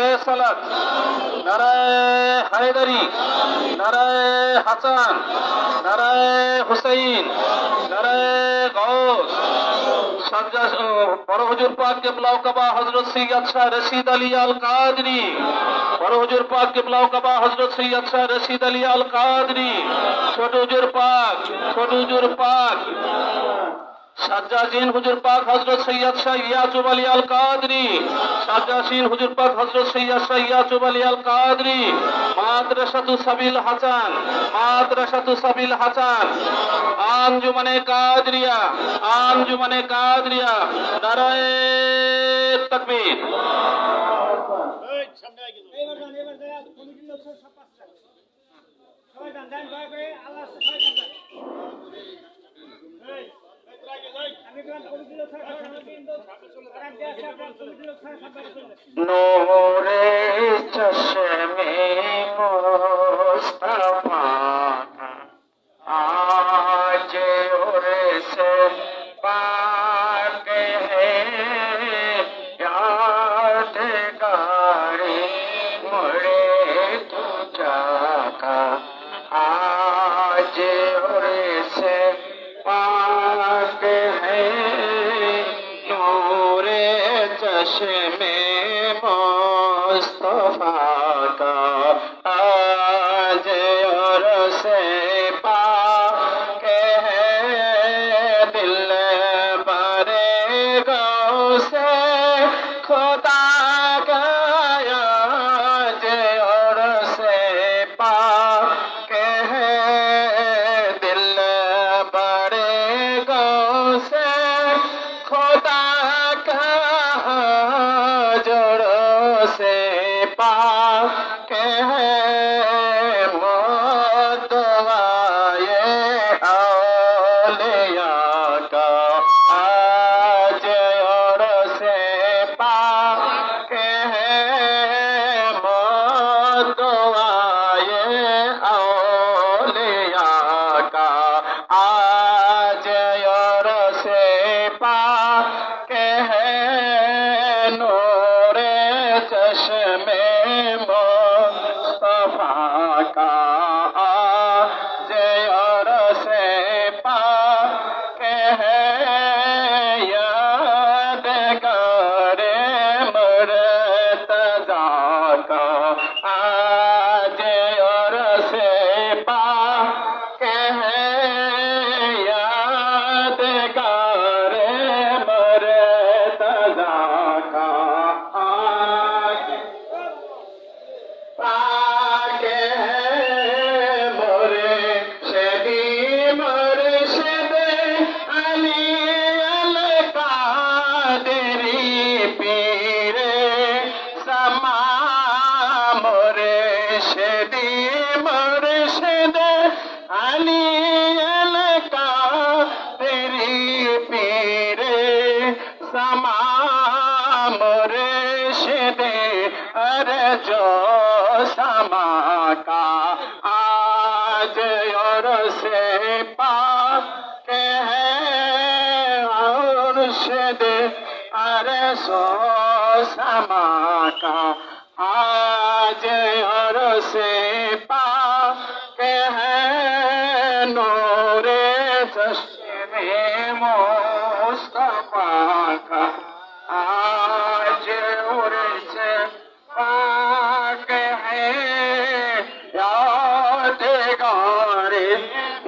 রেসালাত নারায় হায়দারি, নারায় হাসান, নারায় হুসাইন, নারায় গৌস পাক কেবলাও কাবা হজরত সৈয়দ শাহ রশিদ আলী আল কাদরি বড় হুজুর কাবা হজরত সৈয়দ শাহ রশিদ আলী আল কাদরি ছোট হুজুর পাক, ছোট হুজুর পাক। সাজ্জাসীন হুজুর পাক হজরত সৈয়দ শাহ ইয়াসুব আলী আল কাদরি সাজ্জাসীন হুজুর পাক হজরত সৈয়দ শাহ ইয়াসুব আলী আল কাদরি মাদ্রাসাতু সাবিল হাসান মাদ্রাসাতু সাবিল হাসান। আঞ্জুমানে কাদরিয়া আঞ্জুমানে কাদরিয়া। নারায়ে তাকবীর। এবার যান এবার যান কমিটির লোক সব পাঁচটা সবাই যান যান করে আল্লাহ সবাই যান যান। আমি গ্রাম কমিটির লোক সবাই সবাই যান। আর এক দেশ আপনার কমিটির লোক সবাই সবাই চলে নূরে চশমে মোস্তফা আজ ওরে সে পা 可大。সামা মরে সে দে আর সামা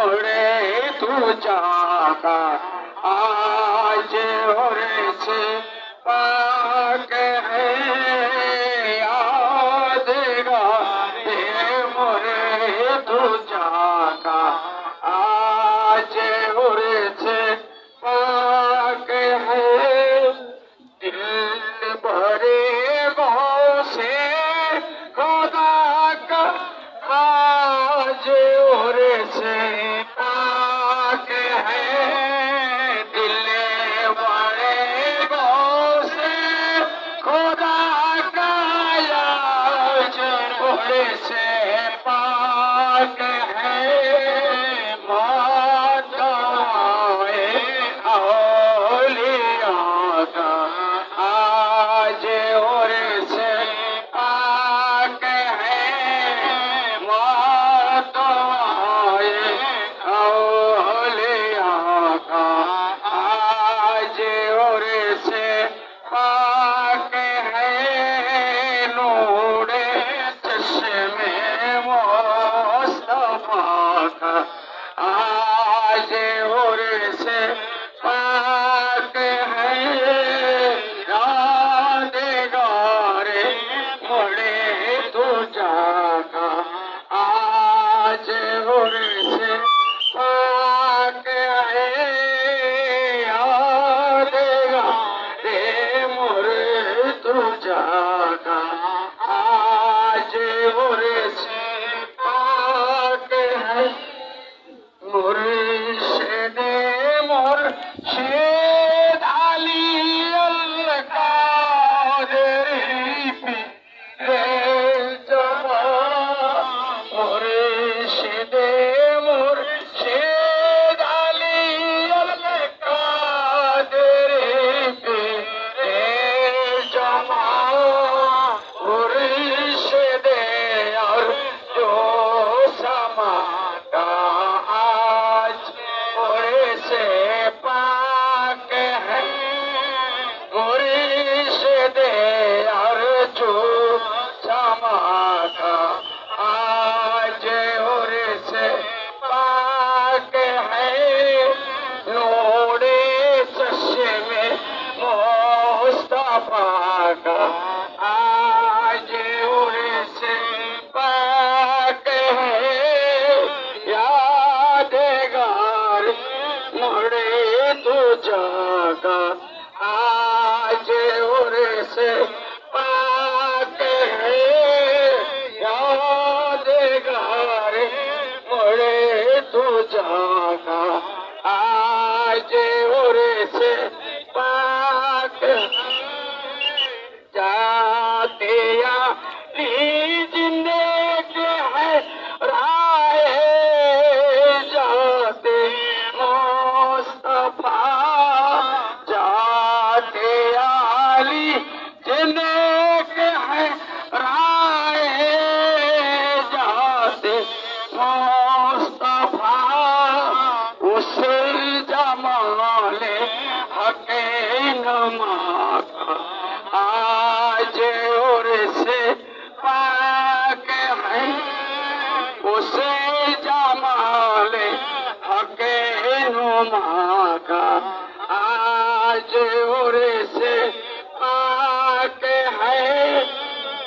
मुड़े तू चाहता आज और से Shaka. corazón. মাখা আজ ওরে সে পাক হ্যায়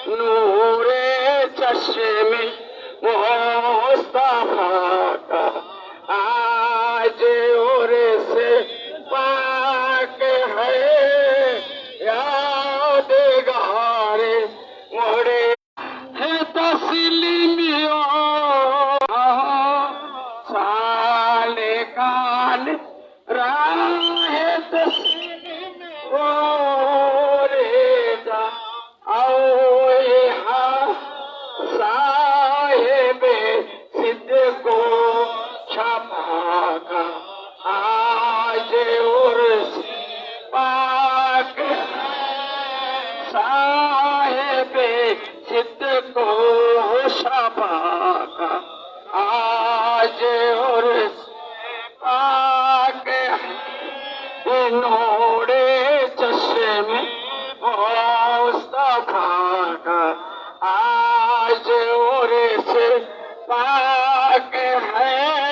নূরে চশমে মোস্তফা के है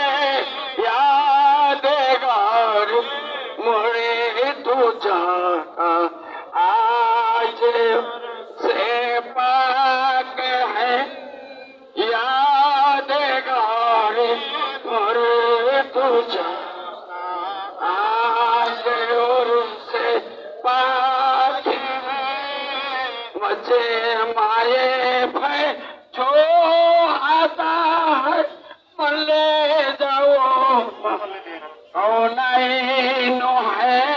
عين حين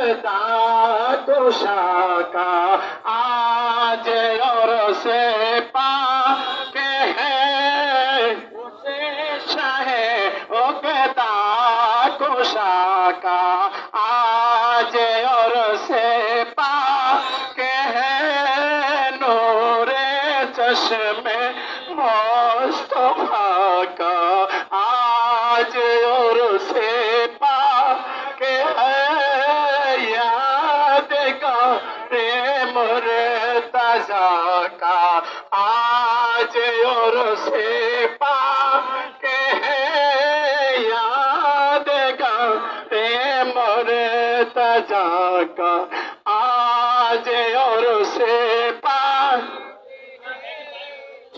ता तो शाका आज और से नाचे और से पाके याद का ते मरे तजाका आज और से पा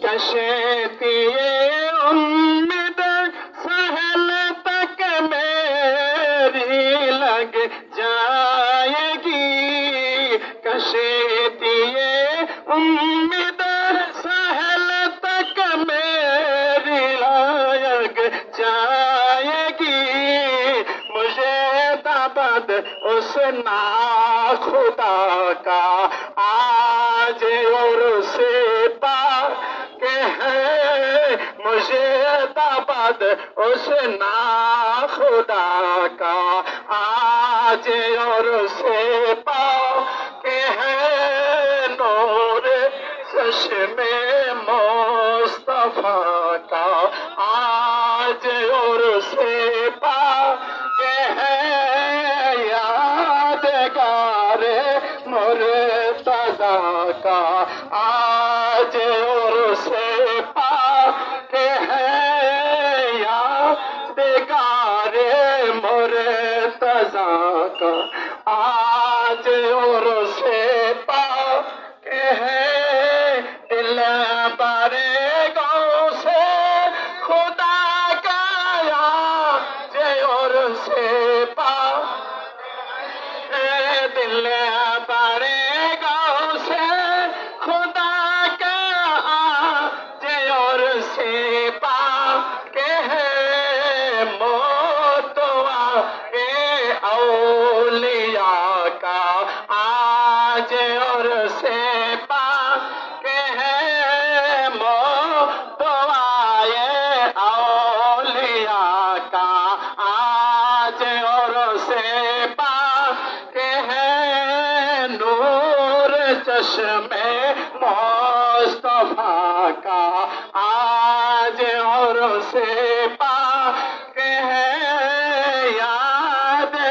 कैसे दिए उम्मीद सहल तक मेरी लग जाएगी कैसे না, খুদা কা, আজ ওর সে পাকে হ্যাঁ মুঝে দাবাদ ওস না, খুদা কা, আজ ওর সে পাকে হ্যাঁ নোর চশমে যে সে পাতে হ্যাঁ বেগারে মোরে তজা কা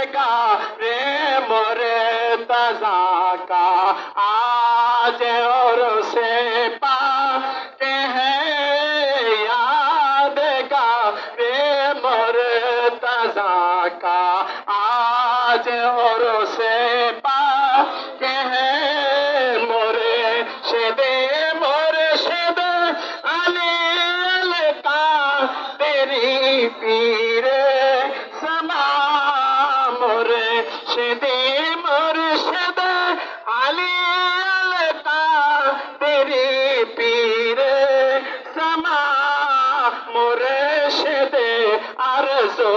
यादगार मोरे तजा का आज और से अलका तेरी पीर समा मोरे शेदे अरजो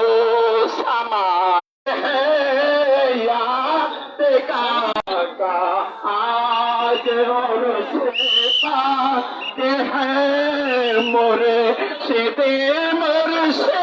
समा है याद का आज और से पाक है मोरे सीधे मुर्शिद अले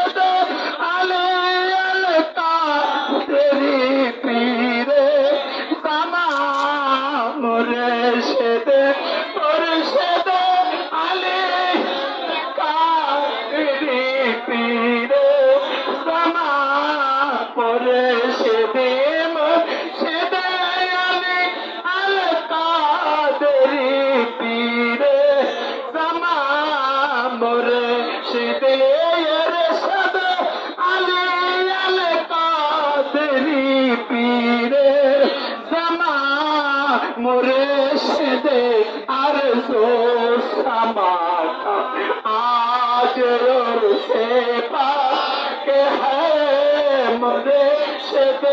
मुर्शिद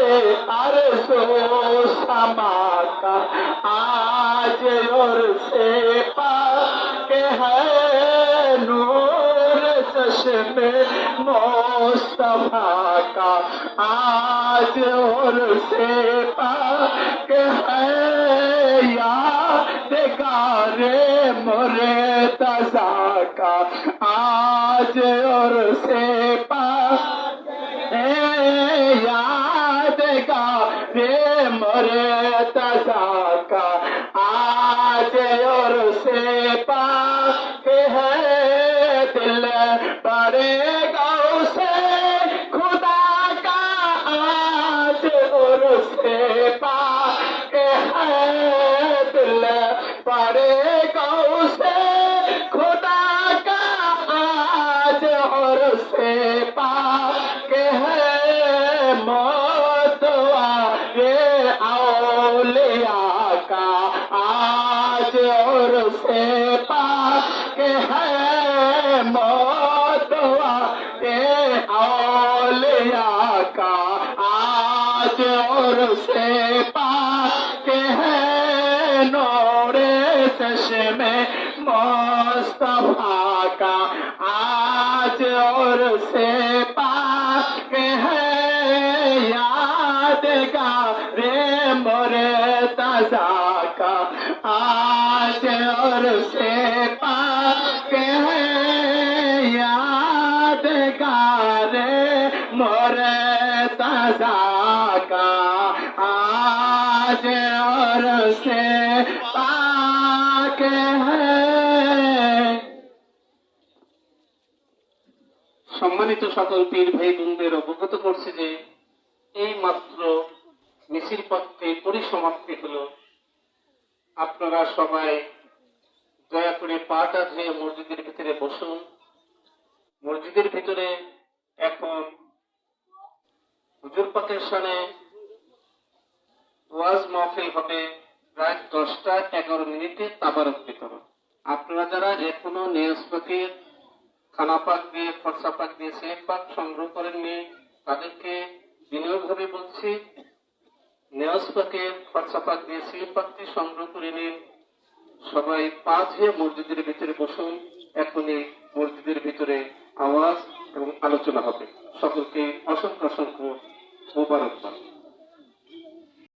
अरसो समा का आज और से पाक है नूर चश्मे मुस्तफा का आज और से पाक है यादगार मोरे तजा का आज और से पाक यादगार मोरे तजा का आज आज और से पाक है मौतवा ये औलिया का आज और से पाक है नोरे चश्मे मुस्तफा का आज और से पाक है यादगार मोरे तजा का आज और से पाक है यादगार मोरे तजा का आज और से पाक है সম্মানিত সকল পীর ভাই বোনদের অবগত করছি যে এই মাত্র মিছিল পথে পরিসমাপ্তি হলো আপনারা সবাই দয়া করে পাটা ধুয়ে মসজিদের ভিতরে বসুন। মসজিদের ভিতরে এখন হুজুর পাকের সামনে ওয়াজ মাহফিল হবে প্রায় দশটা এগারো মিনিটে তাবারক বিতরণ। আপনারা যারা এখনও নিয়াজ পাকের খানা পাক দিয়ে, ফরসা পাক দিয়ে সেম পাক সংগ্রহ করেননি, তাদেরকে বিনয়ভাবে বলছি নেওয়াজ পাকের ফরসা পাক দিয়ে সেম পাকটি সংগ্রহ করে নিন। সবাই পা ধুয়ে মসজিদের ভিতরে বসুন। এখনই মসজিদের ভিতরে আওয়াজ এবং আলোচনা হবে। সকলকে অসংখ্য অসংখ্য মোবারকবাদ